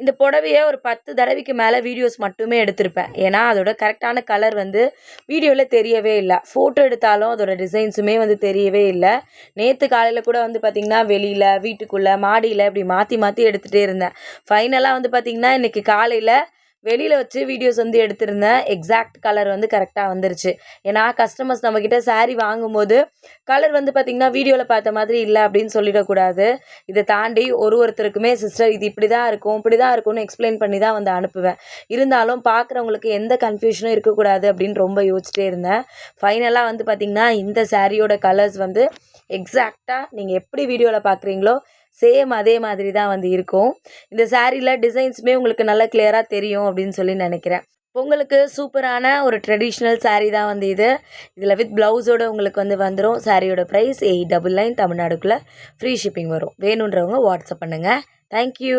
இந்த புடவைய ஒரு பத்து தடவைக்கு மேலே வீடியோஸ் மட்டுமே எடுத்திருப்பேன். ஏன்னா அதோட கரெக்டான கலர் வந்து வீடியோவில் தெரியவே இல்லை. ஃபோட்டோ எடுத்தாலும் அதோட டிசைன்ஸுமே வந்து தெரியவே இல்லை. நேற்று காலையில் கூட வந்து பார்த்திங்கன்னா வெளியில் வீட்டுக்குள்ளே மாடியில் இப்படி மாற்றி மாற்றி எடுத்துகிட்டே இருந்தேன். ஃபைனலாக வந்து பார்த்திங்கன்னா இன்றைக்கி காலையில் வெளியில் வச்சு வீடியோஸ் வந்து எடுத்திருந்தேன் எக்ஸாக்ட் கலர் வந்து கரெக்டாக வந்துருச்சு. ஏன்னா கஸ்டமர்ஸ் நம்மக்கிட்ட saree வாங்கும்போது கலர் வந்து பார்த்திங்கன்னா வீடியோவில் பார்த்த மாதிரி இல்லை அப்படின்னு சொல்லிடக்கூடாது. இதை தாண்டி ஒரு ஒருத்தருக்குமே சிஸ்டர் இது இப்படி தான் இருக்கும் இப்படி தான் இருக்கும்னு எக்ஸ்பிளைன் பண்ணி தான் வந்து அனுப்புவேன். இருந்தாலும் பார்க்குறவங்களுக்கு எந்த கன்ஃபியூஷனும் இருக்கக்கூடாது அப்படின்னு ரொம்ப யோசிச்சிட்டே இருந்தேன். ஃபைனலாக வந்து பார்த்திங்கன்னா இந்த சாரியோட கலர்ஸ் வந்து எக்ஸாக்டாக நீங்கள் எப்படி வீடியோவில் பார்க்குறீங்களோ சேம் அதே மாதிரி தான் வந்து இருக்கும். இந்த சாரியில் டிசைன்ஸுமே உங்களுக்கு நல்லா கிளியராக தெரியும் அப்படின்னு சொல்லி நினைக்கிறேன். பொங்கலுக்கு சூப்பரான ஒரு ட்ரெடிஷ்னல் சாரீ தான் வந்து இது. இதில் வித் ப்ளவுஸோடு உங்களுக்கு வந்து வந்துடும் சாரியோட ப்ரைஸ் எயிட் டபுள் நைன் தமிழ்நாடுக்குள்ளே ஃப்ரீ ஷிப்பிங் வரும். வேணுன்றவங்க வாட்ஸ்அப் பண்ணுங்கள் தேங்க்யூ